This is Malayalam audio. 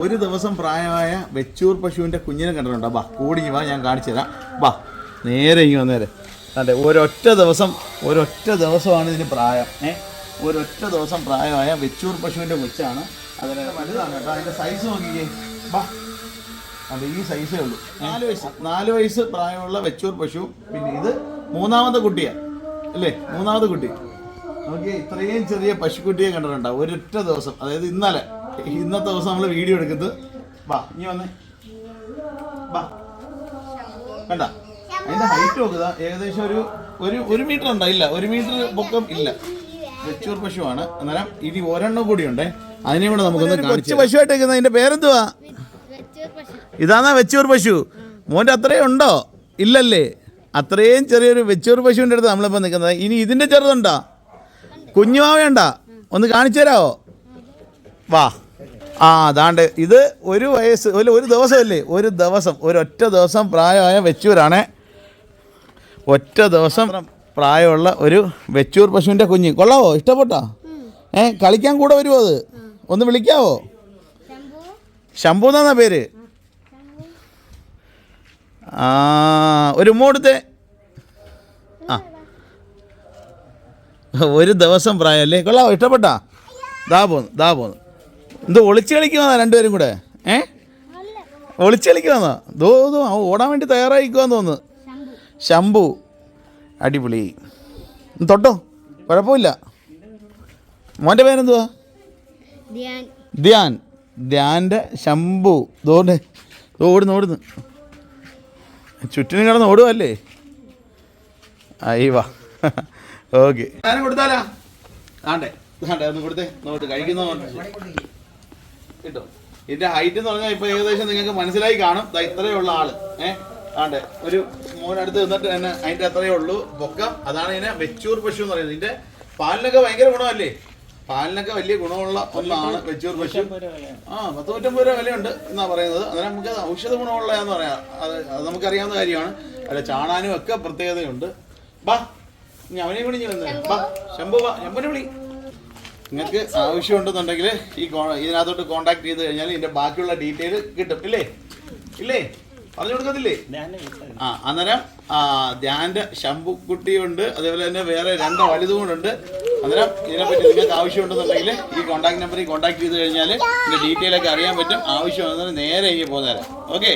ഒരു ദിവസം പ്രായമായ വെച്ചൂർ പശുവിന്റെ കുഞ്ഞിനെ കണ്ടിട്ടുണ്ടോ? ബാ കൂടി വാ ഞാൻ കാണിച്ചു തരാം. ബാ നേരെ ഇങ്ങ് വന്നേരെ. അതെ ഒരൊറ്റ ദിവസം ഒരൊറ്റ ദിവസമാണ് ഇതിന് പ്രായം. ഏ ഒരൊറ്റ ദിവസം പ്രായമായ വെച്ചൂർ പശുവിന്റെ കൊച്ചാണ് അതിന് വലുതാണ് കേട്ടോ. അതിന്റെ സൈസ് നോക്കിക്കേ. ബാ അതെ ഈ സൈസേ ഉള്ളൂ. നാല് വയസ്സ്. നാല് വയസ്സ് പ്രായമുള്ള വെച്ചൂർ പശു പിന്നെ ഇത് മൂന്നാമത്തെ കുട്ടിയാ. അല്ലേ മൂന്നാമത്തെ കുട്ടി. നോക്കിയേ ഇത്രയും ചെറിയ പശുക്കുട്ടിയെ കണ്ടിട്ടുണ്ടാവും ഒരൊറ്റ ദിവസം അതായത് ഇന്നലെ. ഇന്നത്തെ ദിവസം നമ്മൾ വീഡിയോ എടുക്കുന്നത് വാ നീ വന്നേ. വാ. കണ്ട അതിന്റെ ഹൈറ്റ് നോക്കുക ഏകദേശം ഒരു ഒരു ഒരു മീറ്റർ ഉണ്ടോ. ഇല്ല ഒരു മീറ്റർ പൊക്കം ഇല്ല. വെച്ചൂർ പശുവാണ്. അന്നേരം ഇനി ഒരെണ്ണം കൂടി ഉണ്ടേ. അതിനെ കൂടെ നമുക്കൊന്ന് കൊച്ചു പശുവായിട്ട് ആയിട്ട് അതിന്റെ പേരെന്തുവാ? ഇതാന്നാ വെച്ചൂർ പശു. മോന്റെ അത്രയും ഉണ്ടോ? ഇല്ലല്ലേ? അത്രയും ചെറിയൊരു വെച്ചൂർ പശുവിന്റെ അടുത്ത് നമ്മളിപ്പോൾ നിൽക്കുന്നത്. ഇനി ഇതിന്റെ ചെറുതുണ്ടോ? കുഞ്ഞുമാവേണ്ട ഒന്ന് കാണിച്ചു തരാമോ വാ. ആ അതാണ്ട് ഇത് ഒരു വയസ്സ് ഒരു ഒരു ദിവസമല്ലേ? ഒരു ദിവസം ഒരൊറ്റ ദിവസം പ്രായമായ വെച്ചൂരാണ്. ഒറ്റ ദിവസം പ്രായമുള്ള ഒരു വെച്ചൂർ പശുവിന്റെ കുഞ്ഞ്. കൊള്ളാവോ? ഇഷ്ടപ്പെട്ടോ? ഏ കളിക്കാൻ കൂടെ വരുമോ അത്? ഒന്ന് വിളിക്കാവോ? ശംഭു എന്നാ പേര്? ആ ഒരു മൂടത്തെ ആ. ഒരു ദിവസം പ്രായമല്ലേ? കൊള്ളാവോ? ഇഷ്ടപ്പെട്ടാ? ദാ പോന്നു ദാ പോന്നു. എന്തോ ഒളിച്ചു കളിക്കുവാന്നാ രണ്ടുപേരും കൂടെ? ഏ? ഒളിച്ചു കളിക്കുവാന്നാ? ദോ ദോ ഓടാൻ വേണ്ടി തയ്യാറായിക്കുവാന്ന് തോന്നുന്നു. ശംഭു. അടിപൊളി. തൊട്ടോ? കുഴപ്പമില്ല. മോന്റെ പേരെന്തുവാ? ധ്യാൻ. ധ്യാൻ. ധ്യാന്റെ ശംഭു. ദോണ്ട് ദോ ഓടുന്നു ഓടുന്നു. ചുറ്റിനും കിടന്ന് ഓടുവല്ലേ? അയ്യ വാ ഓക്കെ കൊടുത്താലാ? ആണ്ടേ ആണ്ടേ ഒന്ന് കൊടുത്തേ. നോട്ട് കഴിക്കുന്ന കിട്ടോ. ഇതിന്റെ ഹൈറ്റ് എന്ന് പറഞ്ഞാൽ ഇപ്പൊ ഏകദേശം നിങ്ങൾക്ക് മനസ്സിലായി കാണും. ഇത്രയേ ഉള്ള ആൾ. ഏഹ് ആണ്ട് ഒരു മോനടുത്ത് നിന്നിട്ട് തന്നെ അതിന്റെ അത്രയേ ഉള്ളൂ പൊക്കം. അതാണ് ഇതിനെ വെച്ചൂർ പശു എന്ന് പറയുന്നത്. ഇതിന്റെ പാലിനൊക്കെ ഭയങ്കര ഗുണമല്ലേ? പാലിനൊക്കെ വലിയ ഗുണമുള്ള ഒന്നാണ് വെച്ചൂർ പശു. ആ പത്ത് നൂറ്റമ്പത് രൂപ വിലയുണ്ട് എന്നാ പറയുന്നത്. അന്നേരം നമുക്ക് ഔഷധ ഔഷധ ഗുണമുള്ളതാന്ന് പറയാം. അത് അത് നമുക്കറിയാവുന്ന കാര്യമാണ്. അല്ല ചാണാനും ഒക്കെ പ്രത്യേകതയുണ്ട്. ബാ ഇനി അവനെ വിളിഞ്ഞു ബാ ശംഭു ബാ ശംഭുനെ വിളി. നിങ്ങൾക്ക് ആവശ്യമുണ്ടെന്നുണ്ടെങ്കിൽ ഈ കോ- ഇതിനകത്തോട്ട് കോൺടാക്ട് ചെയ്ത് കഴിഞ്ഞാൽ ഇതിന്റെ ബാക്കിയുള്ള ഡീറ്റെയിൽ കിട്ടും. ഇല്ലേ? ഇല്ലേ? പറഞ്ഞു കൊടുക്കത്തില്ലേ? ആ അന്നേരം ആ, ധ്യാന്റെ ശംഭുക്കുട്ടിയുണ്ട്. അതേപോലെ തന്നെ വേറെ രണ്ട് വലുതും കൂടെ ഉണ്ട് അന്നേരം ഇതിനെപ്പറ്റി നിങ്ങൾക്ക് ആവശ്യമുണ്ടെന്നുണ്ടെങ്കിൽ ഈ കോൺടാക്ട് നമ്പറിൽ കോൺടാക്ട് ചെയ്ത് കഴിഞ്ഞാൽ ഇതിന്റെ ഡീറ്റെയിൽ ഒക്കെ അറിയാൻ പറ്റും. ആവശ്യം നേരെ ഈ പോകുന്നേരം ഓക്കെ